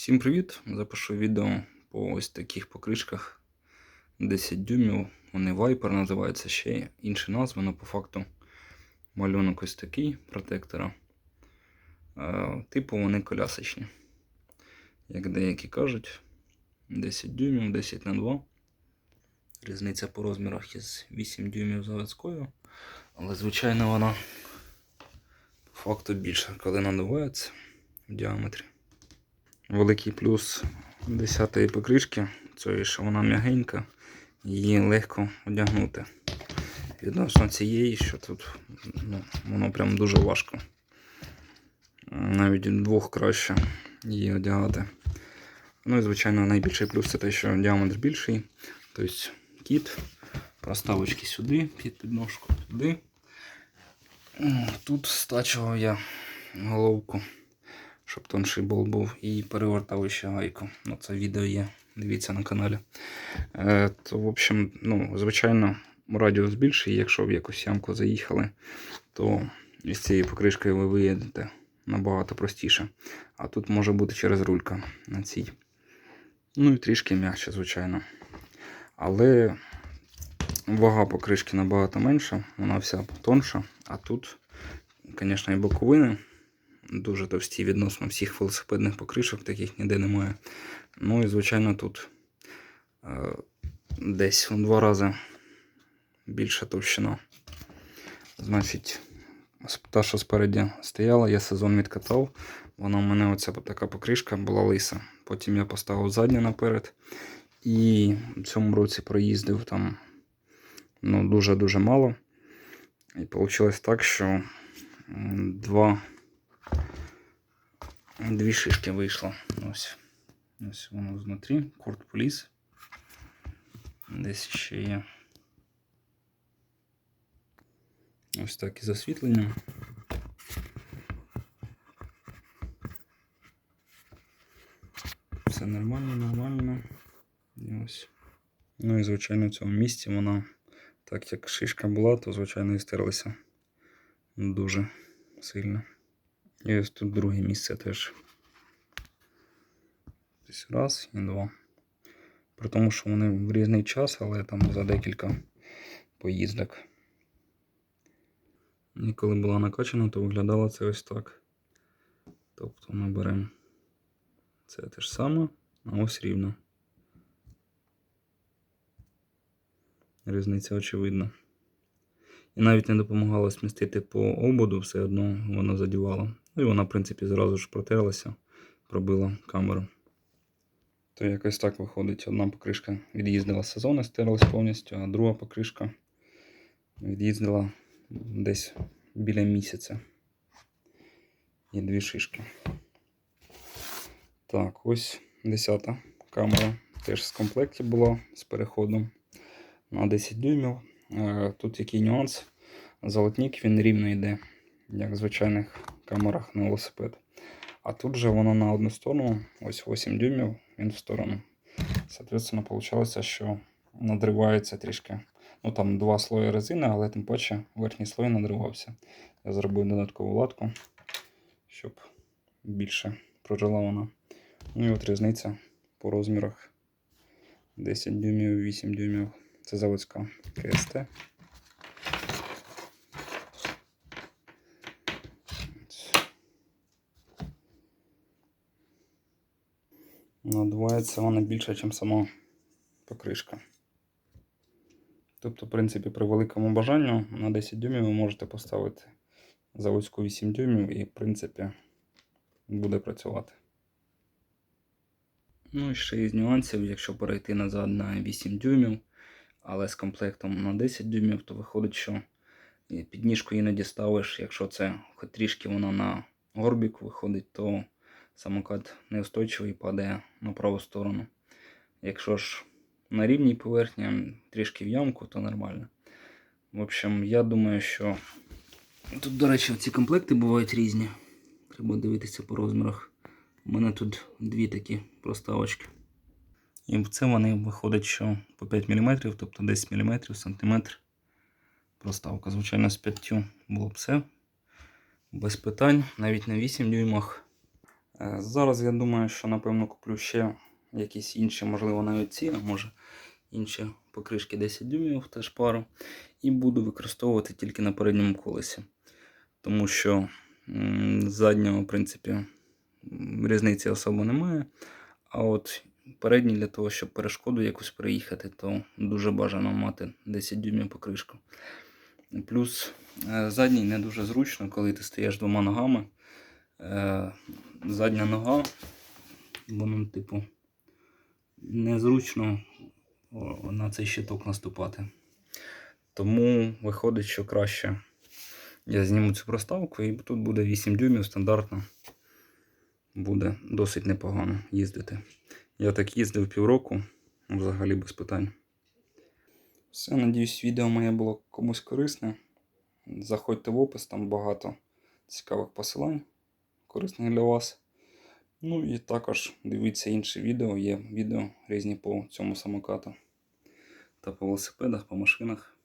Всім привіт! Запишу відео по ось таких покришках 10 дюймів. Вони Viper називаються ще є інші назви, але по факту малюнок ось такий протектора. Е, Типу вони колясочні. Як деякі кажуть, 10 дюймів, 10 на 2. Різниця по розмірах із 8 дюймів заводською. Але, звичайно, вона по факту більша, коли надувається в діаметрі. Великий плюс 10-ї покришки, це що вона м'ягенька, її легко одягнути. Відносно цієї, що тут ну, воно прям дуже важко. Навіть вдвох краще її одягати. Ну і звичайно найбільший плюс це те, що діаметр більший. Тобто кіт, проставочки сюди, під підножку туди. Тут стачував я головку щоб тонший болт був, і перевертав ще гайку. Ну, Це відео є, дивіться на каналі. Е, То, в общем, ну, звичайно, радіус більший, якщо в якусь ямку заїхали, то із цією покришкою ви виїдете набагато простіше. А тут може бути через рулька на цій. Ну і трішки м'якше, звичайно. Але вага покришки набагато менша, вона вся тонша, а тут, звісно, і боковини дуже товсті відносно всіх велосипедних покришок, таких ніде немає. Ну і, звичайно, тут е, десь у два рази більша товщина. Значить, та, що спереді стояла, я сезон відкатав. Вона у мене оця така покришка була лиса. Потім я поставив задню наперед. І в цьому році проїздив там ну, дуже-дуже мало. І вийшло так, що два Дві шишки вийшло. Ось ось воно знутрі. Курт поліс. Десь ще є. Ось так і засвітлення. Все нормально, нормально. І ось. Ну і звичайно в цьому місці вона, так як шишка була, то звичайно і стерлася дуже сильно. І ось тут друге місце теж. Десь раз і два. При тому, що вони в різний час, але там за декілька поїздок. І коли була накачана, то виглядало це ось так. Тобто ми беремо це те ж саме, а ось рівно. Різниця очевидна. І навіть не допомагало смістити по ободу, все одно воно задівало. Ну і вона, в принципі, зразу ж протерлася, пробила камеру. То якось так виходить. Одна покришка від'їздила сезон і стерлась повністю, а друга покришка від'їздила десь біля місяця. І дві шишки. Так, ось 10 камера. Теж з комплекті була з переходом на 10 дюймів. Е, тут який нюанс. Золотник він рівно йде, як звичайних камерах на велосипед. А тут же воно на одну сторону, ось 8 дюймів, він в сторону. Соответственно, виходить, що надривається трішки. Ну там два слої резини, але тим паче верхній слой надривався. Я зробив додаткову латку, щоб більше прожила вона. Ну і от різниця по розмірах 10 дюймів, 8 дюймів. Це заводська КСТ. Надувається вона більше, ніж сама покришка. Тобто, в принципі, при великому бажанню на 10 дюймів ви можете поставити заводську 8 дюймів і, в принципі, буде працювати. Ну і ще із нюансів, якщо перейти назад на 8 дюймів, але з комплектом на 10 дюймів, то виходить, що підніжку іноді ставиш, якщо це хоч трішки вона на горбік виходить, то самокат неустойчивий падає на праву сторону. Якщо ж на рівній поверхні трішки в ямку, то нормально. В общем, я думаю, що тут, до речі, ці комплекти бувають різні. Треба дивитися по розмірах. У мене тут дві такі проставочки. І в це вони виходять, що по 5 мм, тобто 10 мм сантиметр. Проставка. Звичайно, з 5 було б все. Без питань, навіть на 8 дюймах Зараз я думаю, що напевно куплю ще якісь інші, можливо, навіть ці, а може інші покришки 10 дюймів, теж пару. І буду використовувати тільки на передньому колесі. Тому що м, заднього, в принципі, різниці особо немає. А от передній для того, щоб перешкоду якусь переїхати, то дуже бажано мати 10 дюймів покришку. Плюс е, задній не дуже зручно, коли ти стоїш двома ногами. Задня нога, воно, типу, незручно на цей щиток наступати. Тому виходить, що краще я зніму цю проставку і тут буде 8 дюймів стандартно. Буде досить непогано їздити. Я так їздив півроку, взагалі без питань. Все, надіюсь, відео моє було комусь корисне. Заходьте в опис, там багато цікавих посилань, корисних для вас. Ну і також дивіться інші відео. Є відео різні по цьому самокату та по велосипедах, по машинах.